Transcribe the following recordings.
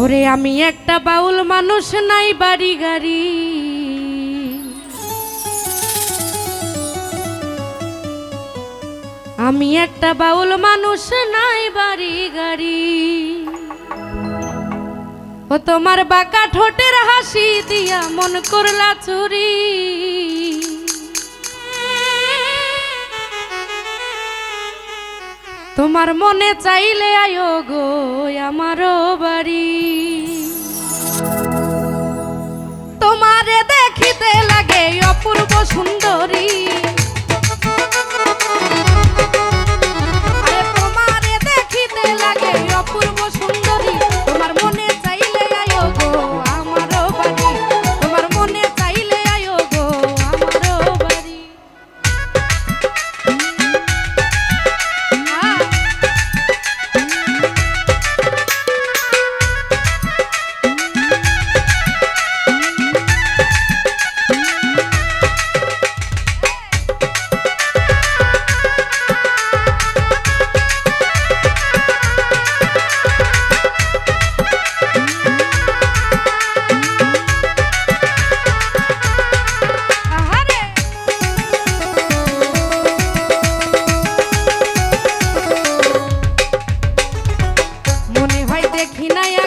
ওরে আমি একটা বাউল মানুষ, নাই বাড়ি গাড়ি। আমি একটা বাউল মানুষ, নাই বাড়ি গাড়ি। ও তোমার বাঁকা ঠোঁটের হাসি দিয়া মন করলা চুরি। তোমার মনে চাইলে আয়ো গো আমারও বাড়ি। তোমারে দেখিতে লাগে অপূর্ব সুন্দরী ঘৃণায়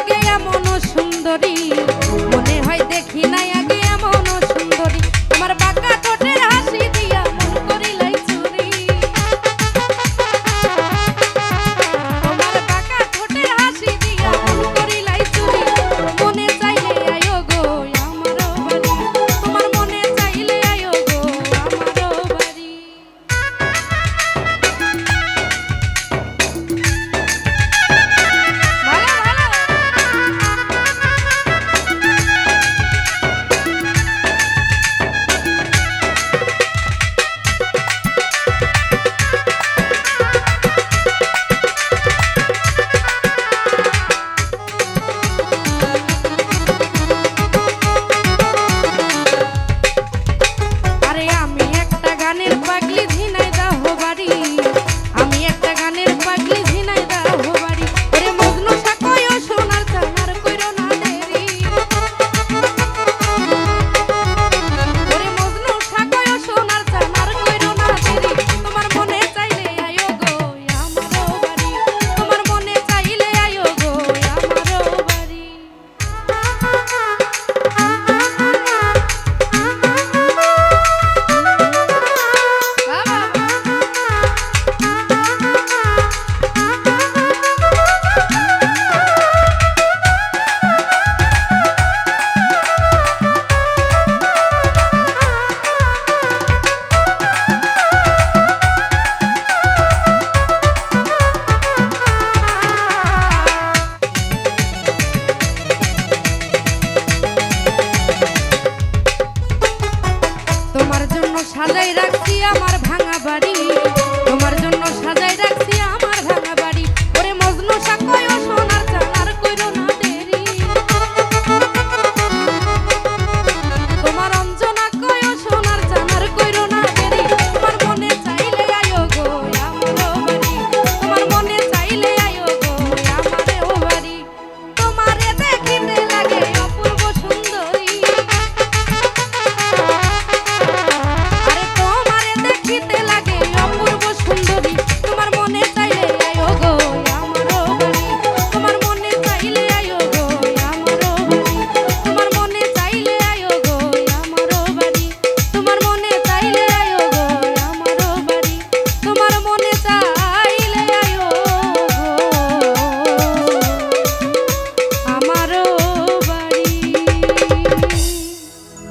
আমার ভাঙা বাড়ি।